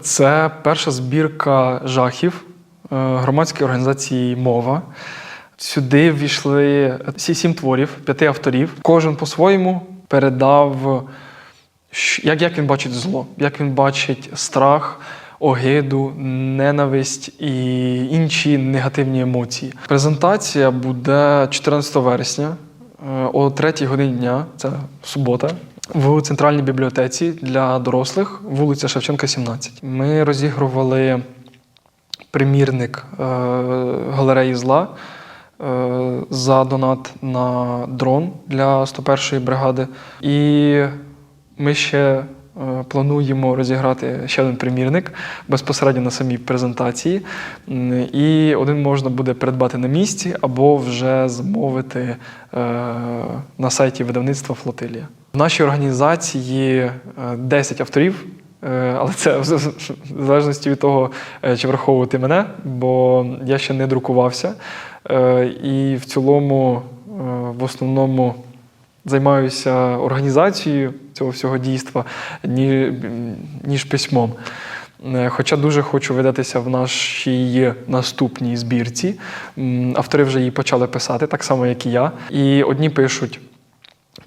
Це перша збірка жахів е, громадської організації Мова. Сюди ввійшли сім творів, п'яти авторів. Кожен по-своєму передав, як, він бачить зло, як він бачить страх, огиду, ненависть і інші негативні емоції. Презентація буде 14 вересня о 3 годині дня, це субота, в центральній бібліотеці для дорослих, вулиця Шевченка, 17. Ми розігрували примірник е, галереї зла е, за донат на дрон для 101-ї бригади. І ми ще е, плануємо розіграти ще один примірник безпосередньо на самій презентації. І один можна буде придбати на місці або вже замовити е, на сайті видавництва Флотилія. В нашій організації е, 10 авторів. Е, Але це в залежності від того, е, чи враховувати мене, бо я ще не друкувався. Е, І в цілому, е, в основному, займаюся організацією цього всього дійства, ні- ніж письмом. Е, Хоча дуже хочу видатися в нашій наступній збірці. Автори вже її почали писати, так само, як і я. І одні пишуть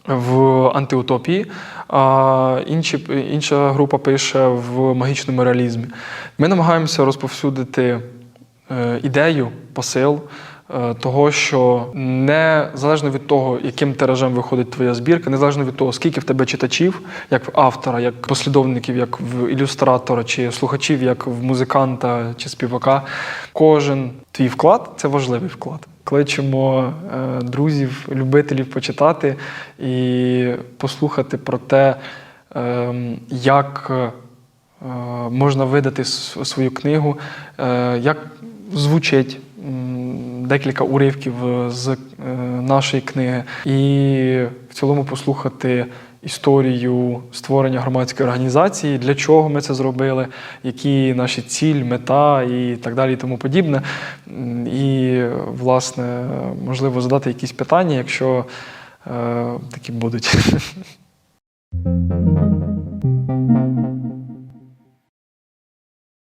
в антиутопії, а інші, інша група пише в магічному реалізмі. Ми намагаємося розповсюдити е, ідею, посил того, що незалежно від того, яким тиражем виходить твоя збірка, незалежно від того, скільки в тебе читачів, як в автора, як послідовників, як в ілюстратора, чи слухачів, як в музиканта чи співака, кожен твій вклад це важливий вклад. Кличемо е, друзів, любителів почитати і послухати про те, е, як е, можна видати свою книгу, е, як звучить декілька уривків з е, нашої книги, і в цілому послухати історію створення громадської організації, для чого ми це зробили, які наші ціль, мета і так далі, і тому подібне. І, власне, можливо, задати якісь питання, якщо е, такі будуть.